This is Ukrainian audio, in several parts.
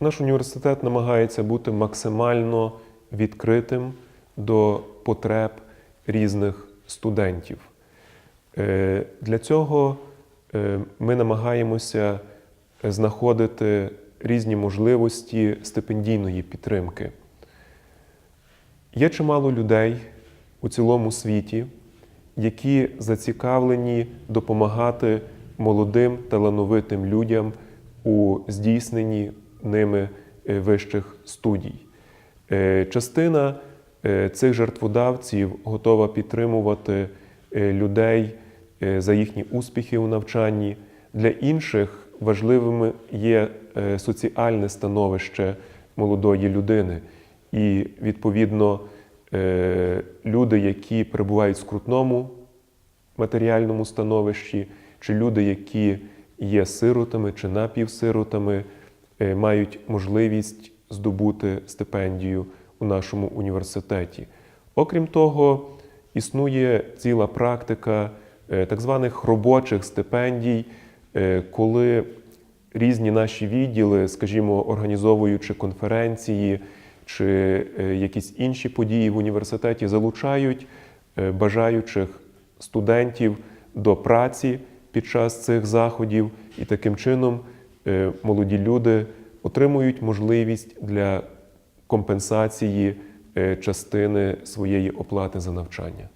Наш університет намагається бути максимально відкритим до потреб різних студентів. Е, Для цього е, ми намагаємося знаходити різні можливості стипендійної підтримки. Є чимало людей у цілому світі, які зацікавлені допомагати молодим талановитим людям у здійсненні ними е, вищих студій. Е, Частина е, цих жертводавців готова підтримувати людей за їхні успіхи у навчанні. Для інших важливим є соціальне становище молодої людини. І, відповідно, люди, які перебувають в скрутному матеріальному становищі, чи люди, які є сиротами чи напівсиротами, мають можливість здобути стипендію у нашому університеті. Окрім того, існує ціла практика е, так званих робочих стипендій, е, коли різні наші відділи, скажімо, організовуючи конференції чи е, якісь інші події в університеті, залучають е, бажаючих студентів до праці під час цих заходів, і таким чином е, молоді люди отримують можливість для компенсації е, частини своєї оплати за навчання.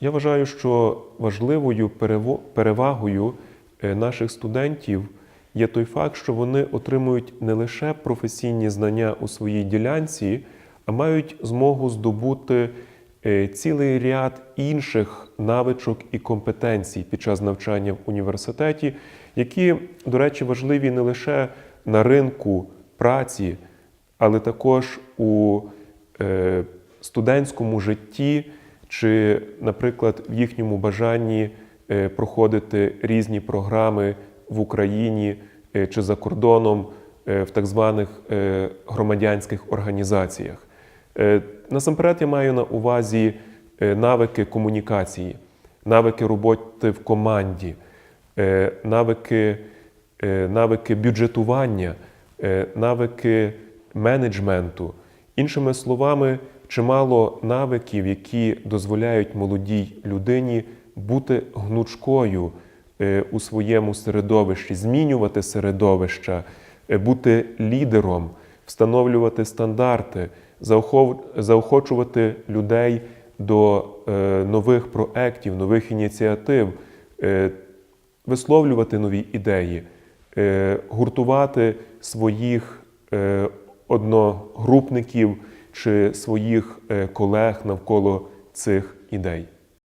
Я вважаю, що важливою перевагою е, наших студентів є той факт, що вони отримують не лише професійні знання у своїй ділянці, а мають змогу здобути е, цілий ряд інших навичок і компетенцій під час навчання в університеті, які, до речі, важливі не лише на ринку праці, але також у е, студентському житті, чи, наприклад, в їхньому бажанні е, проходити різні програми в Україні е, чи за кордоном е, в так званих е, громадянських організаціях. Е, Насамперед я маю на увазі е, навики комунікації, навики роботи в команді, е, навики, навики бюджетування, навики менеджменту. Іншими словами, чимало навиків, які дозволяють молодій людині бути гнучкою у своєму середовищі, змінювати середовища, бути лідером, встановлювати стандарти, заохочувати людей до е, нових проєктів, нових ініціатив, е, висловлювати нові ідеї, е, гуртувати своїх одногрупників чи своїх колег навколо цих ідей.